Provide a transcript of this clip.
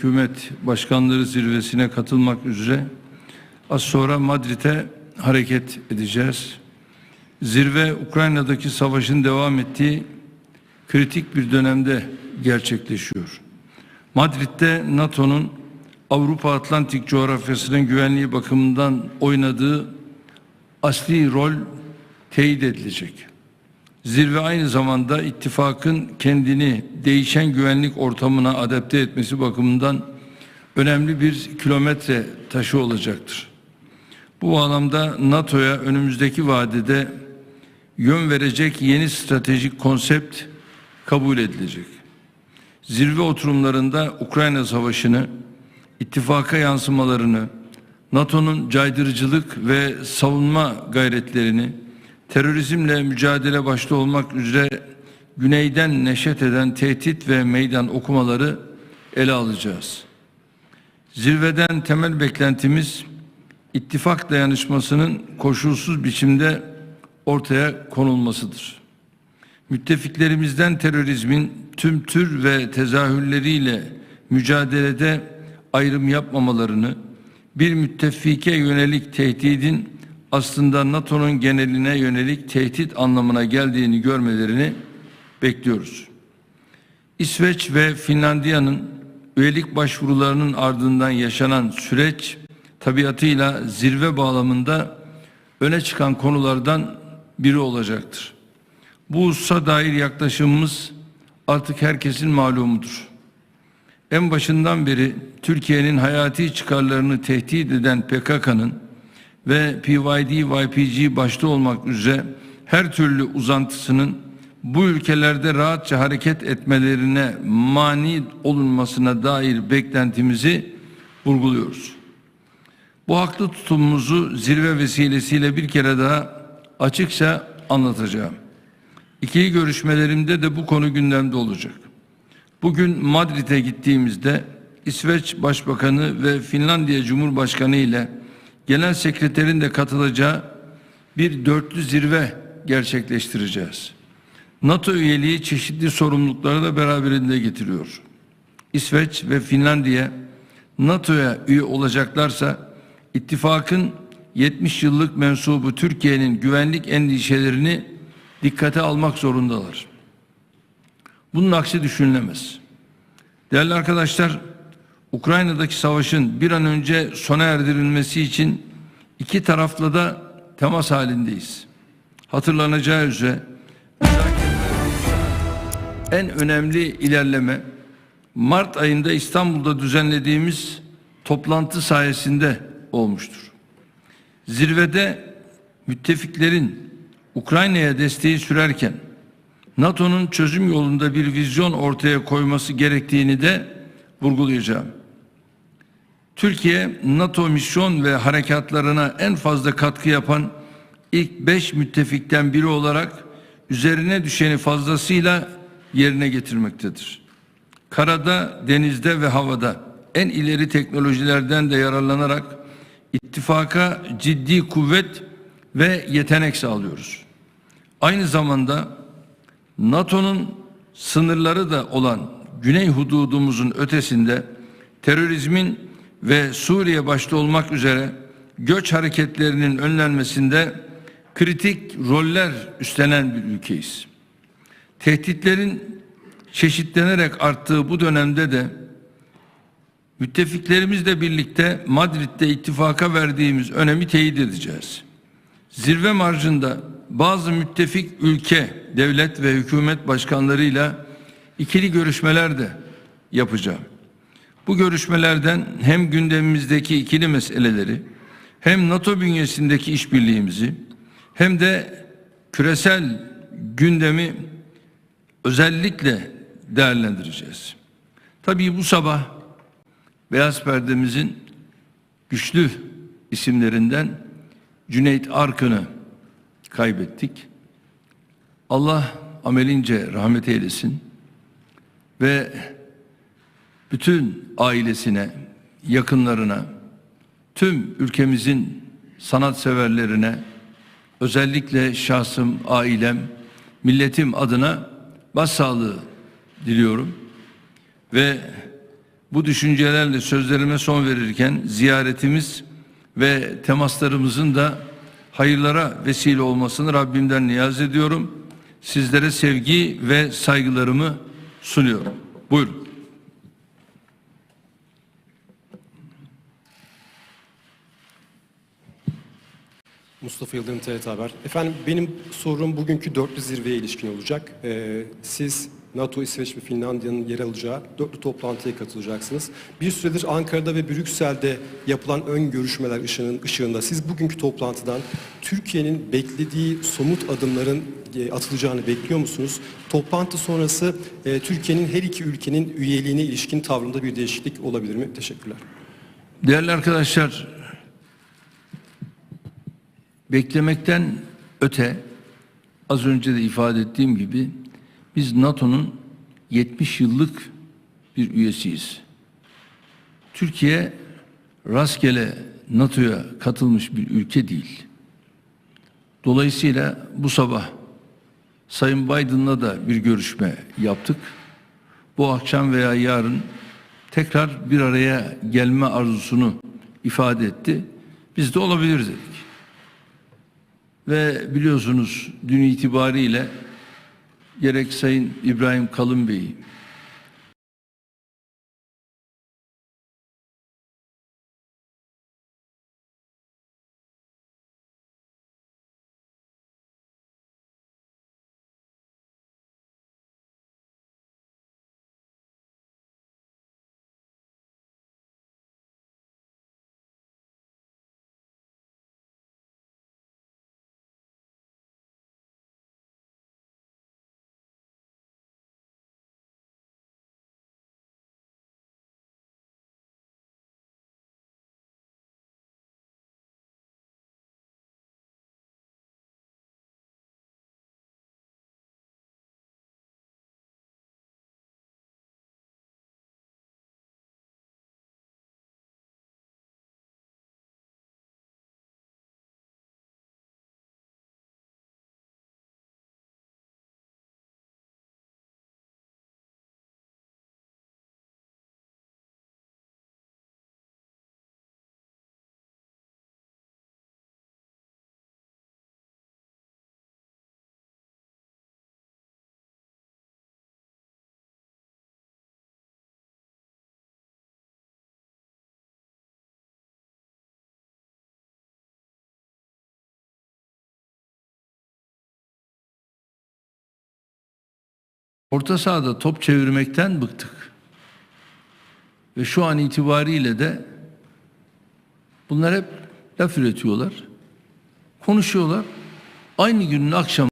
hükümet başkanları zirvesine katılmak üzere az sonra Madrid'e hareket edeceğiz. Zirve Ukrayna'daki savaşın devam ettiği kritik bir dönemde gerçekleşiyor. Madrid'de NATO'nun Avrupa Atlantik coğrafyasının güvenliği bakımından oynadığı asli rol teyit edilecek. Zirve aynı zamanda ittifakın kendini değişen güvenlik ortamına adapte etmesi bakımından önemli bir kilometre taşı olacaktır. Bu bağlamda NATO'ya önümüzdeki vadede yön verecek yeni stratejik konsept kabul edilecek. Zirve oturumlarında Ukrayna Savaşı'nı, ittifaka yansımalarını, NATO'nun caydırıcılık ve savunma gayretlerini, terörizmle mücadele başta olmak üzere güneyden neşet eden tehdit ve meydan okumaları ele alacağız. Zirveden temel beklentimiz ittifak dayanışmasının koşulsuz biçimde ortaya konulmasıdır. Müttefiklerimizden terörizmin tüm tür ve tezahürleriyle mücadelede ayrım yapmamalarını, bir müttefike yönelik tehdidin aslında NATO'nun geneline yönelik tehdit anlamına geldiğini görmelerini bekliyoruz. İsveç ve Finlandiya'nın üyelik başvurularının ardından yaşanan süreç tabiatıyla zirve bağlamında öne çıkan konulardan biri olacaktır. Bu hususa dair yaklaşımımız artık herkesin malumudur. En başından beri Türkiye'nin hayati çıkarlarını tehdit eden PKK'nın ve PYD-YPG başta olmak üzere her türlü uzantısının bu ülkelerde rahatça hareket etmelerine mani olunmasına dair beklentimizi vurguluyoruz. Bu haklı tutumumuzu zirve vesilesiyle bir kere daha açıkça anlatacağım. İkili görüşmelerimde de bu konu gündemde olacak. Bugün Madrid'e gittiğimizde İsveç Başbakanı ve Finlandiya Cumhurbaşkanı ile Genel Sekreterin de katılacağı bir dörtlü zirve gerçekleştireceğiz. NATO üyeliği çeşitli sorumlulukları da beraberinde getiriyor. İsveç ve Finlandiya NATO'ya üye olacaklarsa ittifakın 70 yıllık mensubu Türkiye'nin güvenlik endişelerini dikkate almak zorundalar. Bunun aksi düşünülemez. Değerli arkadaşlar, Ukrayna'daki savaşın bir an önce sona erdirilmesi için iki tarafla da temas halindeyiz. Hatırlanacağı üzere en önemli ilerleme Mart ayında İstanbul'da düzenlediğimiz toplantı sayesinde olmuştur. Zirvede müttefiklerin Ukrayna'ya desteği sürerken NATO'nun çözüm yolunda bir vizyon ortaya koyması gerektiğini de vurgulayacağım. Türkiye NATO misyon ve harekatlarına en fazla katkı yapan ilk beş müttefikten biri olarak üzerine düşeni fazlasıyla yerine getirmektedir. Karada, denizde ve havada en ileri teknolojilerden de yararlanarak ittifaka ciddi kuvvet ve yetenek sağlıyoruz. Aynı zamanda NATO'nun sınırları da olan güney hududumuzun ötesinde terörizmin ve Suriye başta olmak üzere göç hareketlerinin önlenmesinde kritik roller üstlenen bir ülkeyiz. Tehditlerin çeşitlenerek arttığı bu dönemde de müttefiklerimizle birlikte Madrid'de ittifaka verdiğimiz önemi teyit edeceğiz. Zirve marjında bazı müttefik ülke, devlet ve hükümet başkanlarıyla ikili görüşmeler de yapacağım. Bu görüşmelerden hem gündemimizdeki ikili meseleleri hem NATO bünyesindeki işbirliğimizi hem de küresel gündemi özellikle değerlendireceğiz. Tabii bu sabah Beyaz Perdemizin güçlü isimlerinden Cüneyt Arkın'ı kaybettik. Allah amelince rahmet eylesin ve bütün ailesine, yakınlarına, tüm ülkemizin sanatseverlerine, özellikle şahsım, ailem, milletim adına başsağlığı diliyorum ve Bu düşüncelerle sözlerime son verirken ziyaretimiz ve temaslarımızın da hayırlara vesile olmasını Rabbimden niyaz ediyorum. Sizlere sevgi ve saygılarımı sunuyorum. Buyurun. Mustafa Yıldırım TRT Haber. Efendim benim sorum bugünkü dörtlü zirveye ilişkin olacak. Ee, siz NATO, İsveç ve Finlandiya'nın yer alacağı dörtlü toplantıya katılacaksınız. Bir süredir Ankara'da ve Brüksel'de yapılan ön görüşmeler ışığının, ışığında siz bugünkü toplantıdan Türkiye'nin beklediği somut adımların e, atılacağını bekliyor musunuz? Toplantı sonrası e, Türkiye'nin her iki ülkenin üyeliğine ilişkin tavrında bir değişiklik olabilir mi? Teşekkürler. Değerli arkadaşlar, beklemekten öte az önce de ifade ettiğim gibi biz NATO'nun 70 yıllık bir üyesiyiz. Türkiye rastgele NATO'ya katılmış bir ülke değil. Dolayısıyla bu sabah Sayın Biden'la da bir görüşme yaptık. Bu akşam veya yarın tekrar bir araya gelme arzusunu ifade etti. Biz de olabilir dedik. Ve biliyorsunuz dün itibariyle gerek Sayın İbrahim Kalın Bey, orta sahada top çevirmekten bıktık. Ve şu an itibariyle de bunlar hep laf üretiyorlar. Konuşuyorlar. Aynı günün akşamı